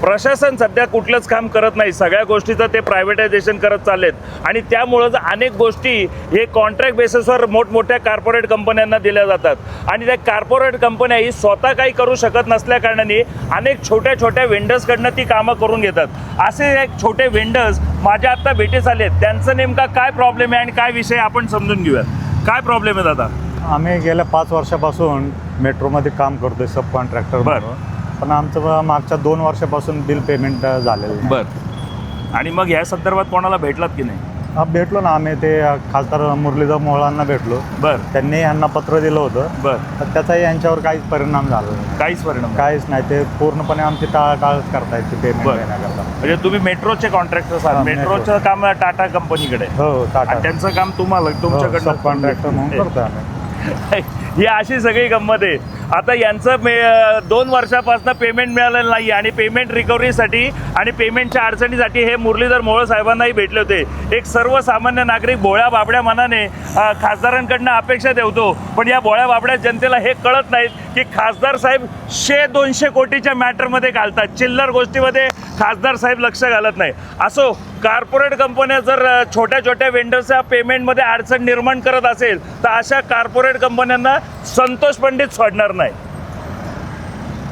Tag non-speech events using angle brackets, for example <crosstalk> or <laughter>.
प्रशासन सध्या कुठलंच काम करत नाही. सगळ्या गोष्टीचं ते प्रायव्हेटायझेशन करत चाललेत. आणि त्यामुळं अनेक गोष्टी हे कॉन्ट्रॅक्ट बेसिसवर मोठमोठ्या कार्पोरेट कंपन्यांना दिल्या जातात. आणि त्या कार्पोरेट कंपन्या ही स्वतः काही करू शकत नसल्या कारणाने अनेक छोट्या छोट्या वेंडर्सकडनं ती कामं करून घेतात. असे एक छोटे वेंडर्स माझ्या आत्ता भेटीस आलेत. त्यांचं नेमका काय प्रॉब्लेम आहे आणि काय विषय आपण समजून घेऊयात. काय प्रॉब्लेम आहे दादा? आम्ही गेल्या पाच वर्षापासून मेट्रोमध्ये काम करतोय सब कॉन्ट्रॅक्टर बर. पण आमचं मागच्या दोन वर्षापासून बिल पेमेंट झालेलं. बर. आणि मग या संदर्भात कोणाला भेटलात की नाही? हा, भेटलो ना आम्ही ते खासदार मुरलीधर मोहळांना भेटलो. बर. त्यांनी यांना पत्र दिलं होतं. बर. तर त्याचाही यांच्यावर काहीच परिणाम झाला नाही. काहीच परिणाम नाही. काहीच नाही. ते पूर्णपणे आमची टाळाटाळच करतायत ते पेमेंट बर. देण्याकरता. म्हणजे तुम्ही मेट्रोचे कॉन्ट्रॅक्टर आहात. हा, मेट्रोचं काम टाटा कंपनीकडे. आहे. हो टाटा. आणि त्यांचं काम तुम्हाला सब तुमच्याकडनं कॉन्ट्रॅक्टर म्हणून करतो आम्ही. <laughs> ही अशी सगळी गंमत आहे. आता यांचं मे दोन वर्षापासून पेमेंट मिळालेलं नाही आणि पेमेंट रिकव्हरीसाठी आणि पेमेंटच्या अडचणीसाठी हे मुरलीधर मोहोळ साहेबांनाही भेटले होते. एक सर्वसामान्य नागरिक भोळ्या बाबड्या मनाने खासदारांकडनं अपेक्षा ठेवतो. पण या भोळ्या बाबड्या जनतेला हे कळत नाहीत की खासदार साहेब शे दोनशे कोटीच्या मॅटरमध्ये घालतात. चिल्लर गोष्टीमध्ये खासदार साहेब लक्ष घालत नाही. असो कार्पोरेट कंपन्या जर छोट्या छोट्या वेंडर्सच्या पेमेंटमध्ये अडचण निर्माण करत असेल तर अशा कार्पोरेट कंपन्यांना संतोष पंडित सोडणार नाही.